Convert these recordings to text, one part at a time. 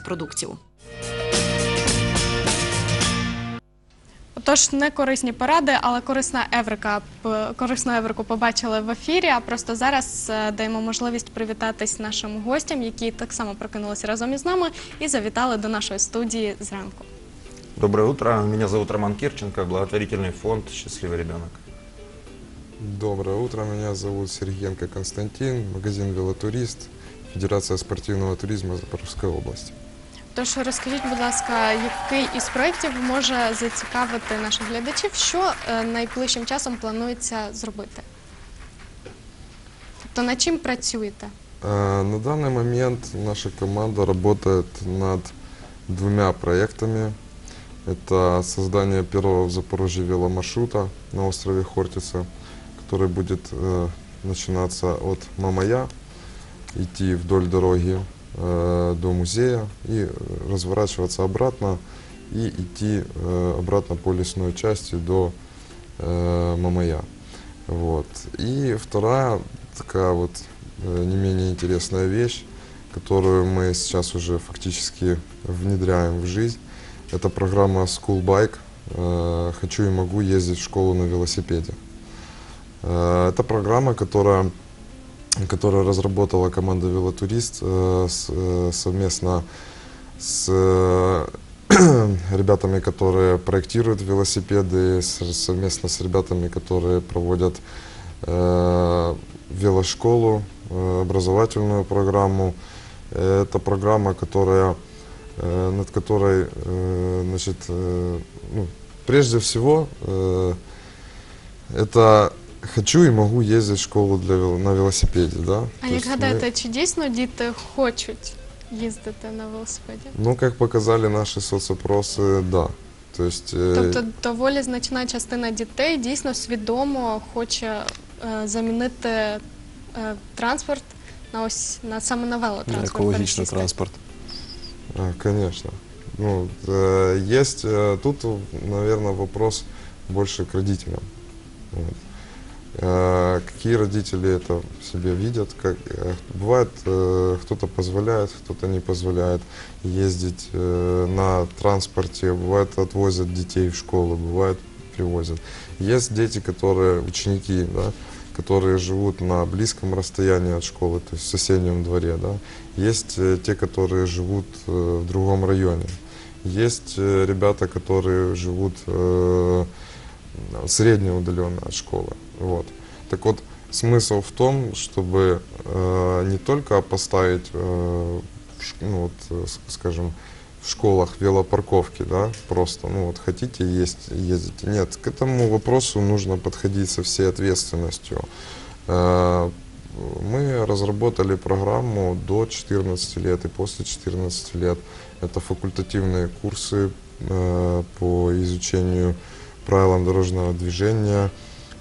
якість продуктів. Отож, не корисні поради, але корисна еврика. Корисну еврику побачили в ефірі. А просто зараз е, даємо можливість привітатись нашим гостям, які так само прокинулися разом із нами і завітали до нашої студії зранку. Доброе утро, меня зовут Роман Кирченко, благотворительный фонд «Счастливый ребенок». Доброе утро, меня зовут Сергеенко Константин, магазин «Велотурист», Федерация спортивного туризма Запорожской области. Тож розкажіть, будь ласка, який із проєктів може зацікавити наших глядачів, що е, найближчим часом планується зробити? Тобто над чим працюєте? Э, На данный момент наша команда работает над двумя проектами. Это создание первого в Запорожье веломаршрута на острове Хортица, который будет э, начинаться от Мамая, идти вдоль дороги э, до музея и разворачиваться обратно и идти э, обратно по лесной части до э, Мамая. Вот. И вторая такая вот э, не менее интересная вещь, которую мы сейчас уже фактически внедряем в жизнь. Это программа School Bike. Э, Хочу и могу ездить в школу на велосипеде. Э, Это программа, которая, которую разработала команда Велотурист э, э, совместно с э, ребятами, которые проектируют велосипеды, совместно с ребятами, которые проводят велошколу, образовательную программу. Это программа, которая, над которой, значит, ну, прежде всего, это хочу и могу ездить в школу для, вел- на велосипеде, да. А То як есть мы- гадаєте, чи дійсно діти хочуть їздити на велосипеді? Ну, как показали наши соцопросы, да. То есть, э, Тобто доволі значна частина дітей дійсно свідомо хоче е, замінити е, транспорт на ось на саме на велотранспорт. Екологічний пересісти. транспорт. А, конечно. Ну, э, есть э, тут, наверное, вопрос больше к родителям. Вот. Э, Какие родители это себе видят? Как, э, бывает, э, кто-то позволяет, кто-то не позволяет ездить на транспорте, бывает отвозят детей в школу, бывает привозят. Есть дети, которые, ученики, да, которые живут на близком расстоянии от школы, то есть в соседнем дворе, да. Есть те, которые живут в другом районе. Есть ребята, которые живут средне удаленно от школы. Вот. Так вот, смысл в том, чтобы э, не только поставить, э, ну, вот, э, скажем, в школах велопарковки, да, просто, ну вот хотите есть, ездите. Нет, к этому вопросу нужно подходить со всей ответственностью. Э, Мы разработали программу до 14 лет и после 14 лет. Это факультативные курсы э, по изучению правилам дорожного движения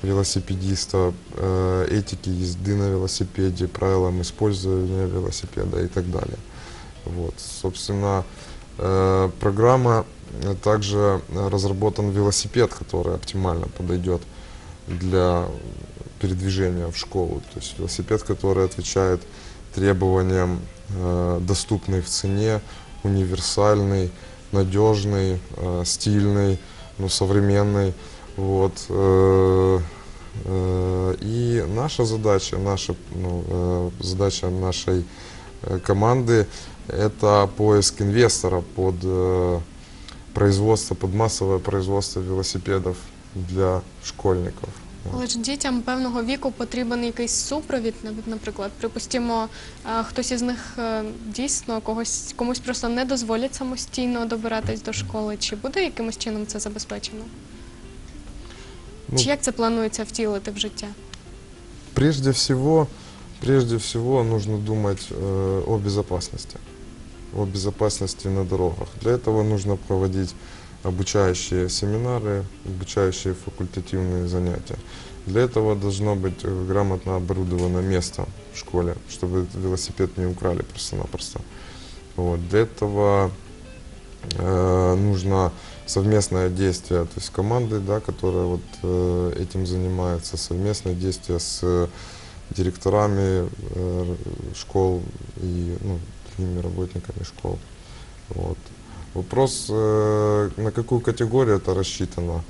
велосипедиста, э, этики езды на велосипеде, правилам использования велосипеда и так далее. Вот, собственно, э, программа э, также разработан велосипед, который оптимально подойдет для передвижения в школу. То есть велосипед, который отвечает требованиям, доступный в цене, универсальный, надежный, стильный, ну, современный. Вот. э, э, И наша задача, наша, ну, э, задача нашей э, команды – это поиск инвестора под э, производство, под массовое производство велосипедов для школьников. Вот. Але ж дітям певного віку потрібен якийсь супровід, нап- наприклад. Припустимо, е, хтось із них е, дійсно когось комусь просто не дозволять самостійно добиратись до школи. Чи буде якимось чином це забезпечено? Ну, Чи як це планується втілити в життя? Прежде всего, прежде всего нужно думать э, о безопасности, о безопасности на дорогах. Для этого нужно проводить обучающие семинары, обучающие факультативные занятия. Для этого должно быть э, грамотно оборудовано место в школе, чтобы велосипед не украли просто-напросто. Вот. Для этого э, нужно совместное действие, то есть команды, да, которая вот э, этим занимается, совместное действие с э, директорами э, школ и ну, другими работниками школ. Вот. Вопрос, э, на какую категорию это рассчитано?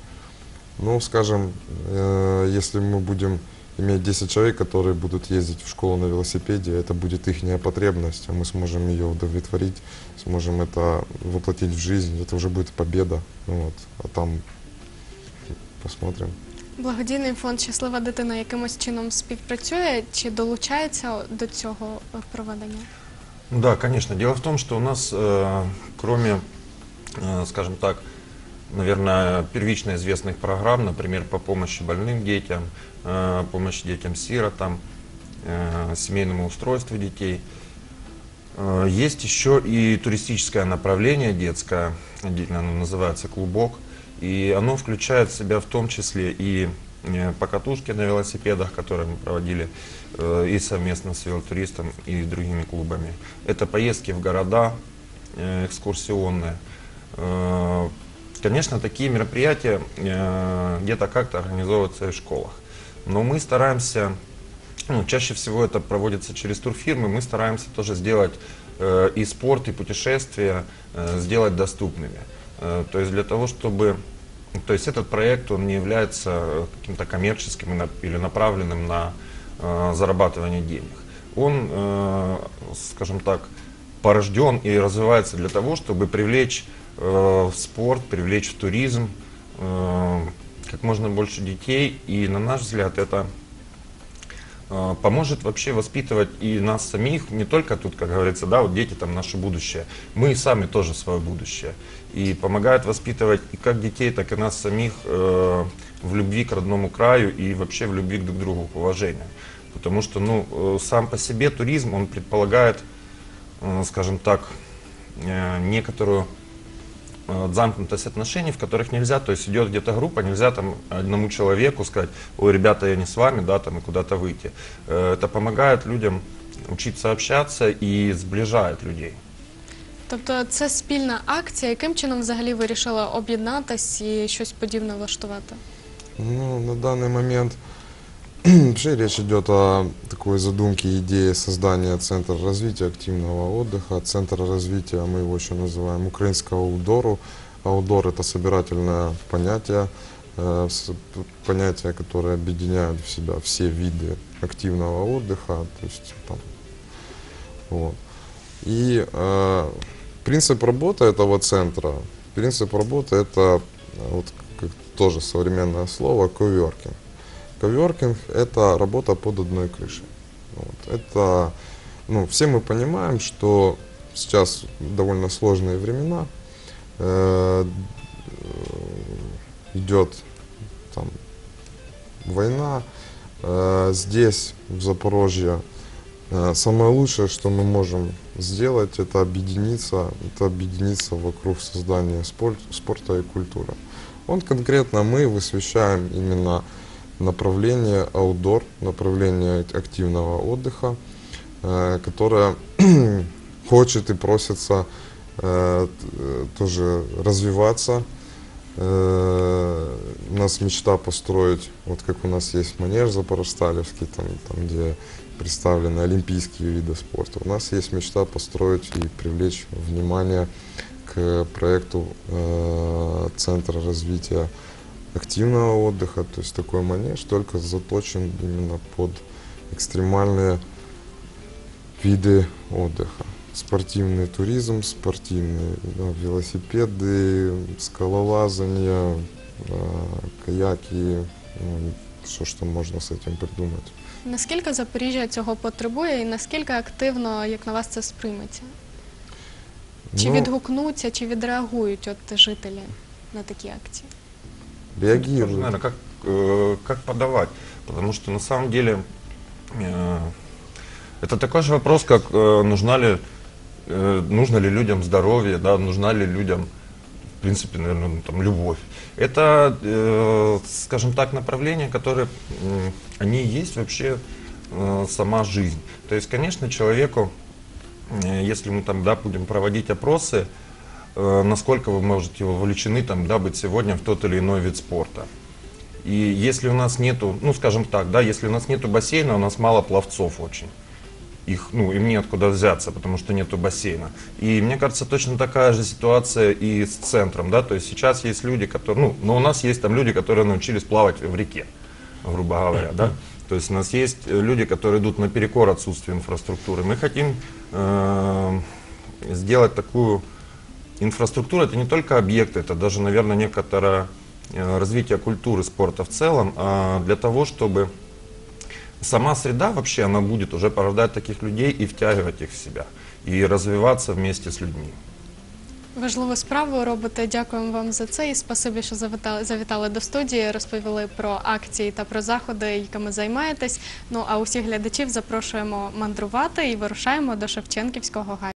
Ну, скажем, э, если мы будем иметь 10 человек, которые будут ездить в школу на велосипеде, это будет их потребность, а мы сможем ее удовлетворить, сможем это воплотить в жизнь, это уже будет победа. Ну, вот. А там посмотрим. Благодійний фонд Щаслива дитина якимось чином співпрацює чи долучається до цього е, проведення? Да, конечно. Дело в том, что у нас, э, кроме, э, скажем так, наверное, первично известных программ, например, по помощи больным детям, э, помощи детям-сиротам, э, семейному устройству детей, э, есть еще и туристическое направление детское, оно называется «Клубок», и оно включает в себя в том числе и покатушки на велосипедах, которые мы проводили и совместно с велотуристом, и другими клубами. Это поездки в города экскурсионные. Конечно, такие мероприятия э, где-то как-то организовываются и в школах. Но мы стараемся, ну, чаще всего это проводится через турфирмы, мы стараемся тоже сделать э, и спорт, и путешествия э, сделать доступными. То есть для того, чтобы... То есть этот проект, он не является каким-то коммерческим или направленным на э, зарабатывание денег. Он, э, скажем так, порожден и развивается для того, чтобы привлечь в спорт, привлечь в туризм э, как можно больше детей. И на наш взгляд это э, поможет вообще воспитывать и нас самих, не только тут, как говорится, да, вот дети там наше будущее, мы сами тоже свое будущее. И помогает воспитывать и как детей, так и нас самих э, в любви к родному краю и вообще в любви друг к другу, к уважению. Потому что, ну, э, сам по себе туризм, он предполагает, э, скажем так, э, некоторую э, замкнутость отношений, в которых нельзя, то есть идет где-то группа, нельзя там одному человеку сказать, ой, ребята, я не с вами, да, там и куда-то выйти. Э, Это помогает людям учиться общаться и сближает людей. Тобто це спільна акція. Яким чином взагалі вирішили об'єднатись і щось подібне влаштувати? Ну, на данный момент вообще речь идет о такой задумке, идее создания Центра развития активного отдыха. Центр развития, мы его еще называем, украинского аудору. Аудор – это собирательное понятие, э, понятие, которое объединяет в себя все виды активного отдыха. То есть, там, вот. И э, принцип работы этого центра, принцип работы это вот как тоже современное слово коверкинг. Коверкинг это работа под одной крышей. Вот. Это, ну, все мы понимаем, что сейчас довольно сложные времена. Э, идет там война. Э, здесь, в Запорожье, Э, Самое лучшее, что мы можем сделать, это объединиться, это объединиться вокруг создания спор- спорта и культуры. Он конкретно мы высвещаем именно направление аутдор, направление активного отдыха, э, которое хочет и просится э, э, тоже развиваться. Э, У нас мечта построить, вот как у нас есть манеж Запорожсталевский, там, там где представлены олимпийские виды спорта. У нас есть мечта построить и привлечь внимание к проекту э, Центра развития активного отдыха, то есть такой манеж, только заточен именно под экстремальные виды отдыха. Спортивный туризм, спортивные да, велосипеды, скалолазание, э, каяки, ну, все, что можно с этим придумать. Наскільки Запоріжжя цього потребує і наскільки активно, як на вас, це сприйметься? Чи Ну, відгукнуться, чи відреагують от жителі на такі акції? Реагируют. Наверное, как, э, как подавать. Потому что на самом деле э, это такой же вопрос, как э, нужна ли, э, нужно ли людям здоровье, да, нужна ли людям, в принципе, наверное, ну, там, любовь. Это, э, скажем так, направления, которые, м, они есть вообще э, сама жизнь. То есть, конечно, человеку, э, если мы там, да, будем проводить опросы, э, насколько вы можете вовлечены там, да, быть сегодня в тот или иной вид спорта. И если у нас нету, ну скажем так, да, если у нас нету бассейна, у нас мало пловцов очень. их, ну, им неоткуда взяться, потому что нету бассейна. И мне кажется, точно такая же ситуация и с центром, да, то есть сейчас есть люди, которые, ну, но у нас есть там люди, которые научились плавать в реке, грубо говоря, да. То есть у нас есть э, люди, которые идут наперекор отсутствию инфраструктуры. Мы хотим э, сделать такую инфраструктуру, это не только объекты, это даже, наверное, некоторое э, развитие культуры спорта в целом, а для того, чтобы сама среда вообще, она будет уже порождать таких людей и втягивать их в себя, и развиваться вместе с людьми. Важливу справу робите. Дякуємо вам за це. І спасибі, що завітали, завітали до студії, розповіли про акції та про заходи, якими займаєтесь. Ну а усіх глядачів запрошуємо мандрувати і вирушаємо до Шевченківського гаю.